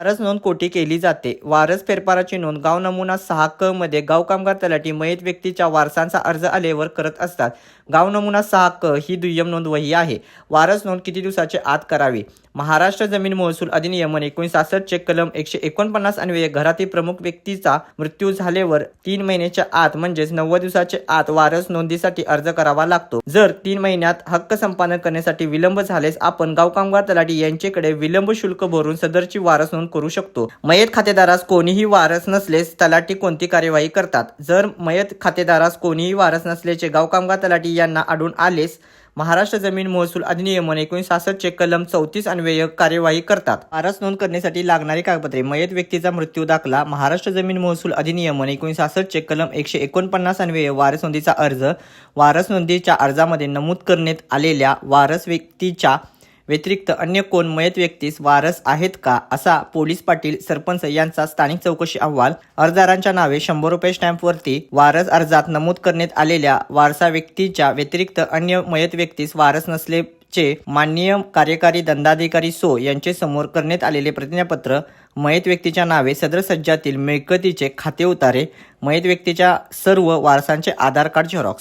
वारस नोंद कोठी केली जाते? वारस फेरफाराची नोंद गाव नमुना सहा क मध्ये गाव कामगार तलाठी मयत व्यक्तीच्या वारसांचा अर्ज आलेवर करत असतात. गाव नमुना सहा क ही दुय्यम नोंद वही आहे. वारस नोंद किती दिवसाचे आत करावी? महाराष्ट्र जमीन महसूल अधिनियम एकोणीस कलम एकशे एकोणपन्नास अन्वये घरातील प्रमुख व्यक्तीचा मृत्यू झाल्यावर तीन महिन्याच्या आत म्हणजेच नव्वद दिवसाच्या आत वारस नोंदीसाठी अर्ज करावा लागतो. जर तीन महिन्यात हक्क संपादन करण्यासाठी विलंब झाल्यास आपण गाव कामगार तलाठी यांच्याकडे विलंब शुल्क भरून सदरची वारस नोंद करू शकतो. मयत खातेदारास कोणीही वारस नसलेस तलाठी कोणती कार्यवाही करतात. जर मयत खातेदारास कोणीही वारस नसल्याचे गावकामगार तलाठी यांना आढळून आलेस महाराष्ट्र जमीन महसूल अधिनियम एकोणीस चे कलम चौतीस अन्वय कार्यवाही करतात. वारस नोंद करण्यासाठी लागणारी कागदपत्रे मयत व्यक्तीचा मृत्यू दाखला महाराष्ट्र जमीन महसूल अधिनियम एकोणीस चे कलम एकशे एकोणपन्नास अन्वय वारस नोंदीचा अर्ज वारस नोंदीच्या अर्जामध्ये नमूद करण्यात आलेल्या वारस व्यक्तीच्या व्यतिरिक्त अन्य कोण मयत व्यक्तीस वारस आहेत का असा पोलीस पाटील सरपंच यांचा स्थानिक चौकशी अहवाल. अर्जदारांच्या नावे शंभर रुपये स्टॅम्पवरती वारस अर्जात नमूद करण्यात आलेल्या वारसा व्यक्तीच्या व्यतिरिक्त अन्य मयत व्यक्तीस वारस नसल्याचे माननीय कार्यकारी दंडाधिकारी सो यांचे समोर करण्यात आलेले प्रतिज्ञापत्र मयत व्यक्तीच्या नावे सदर सज्जातील मिळकतीचे खाते उतारे. मयत व्यक्तीच्या सर्व वारसांचे आधार कार्ड झेरॉक्स.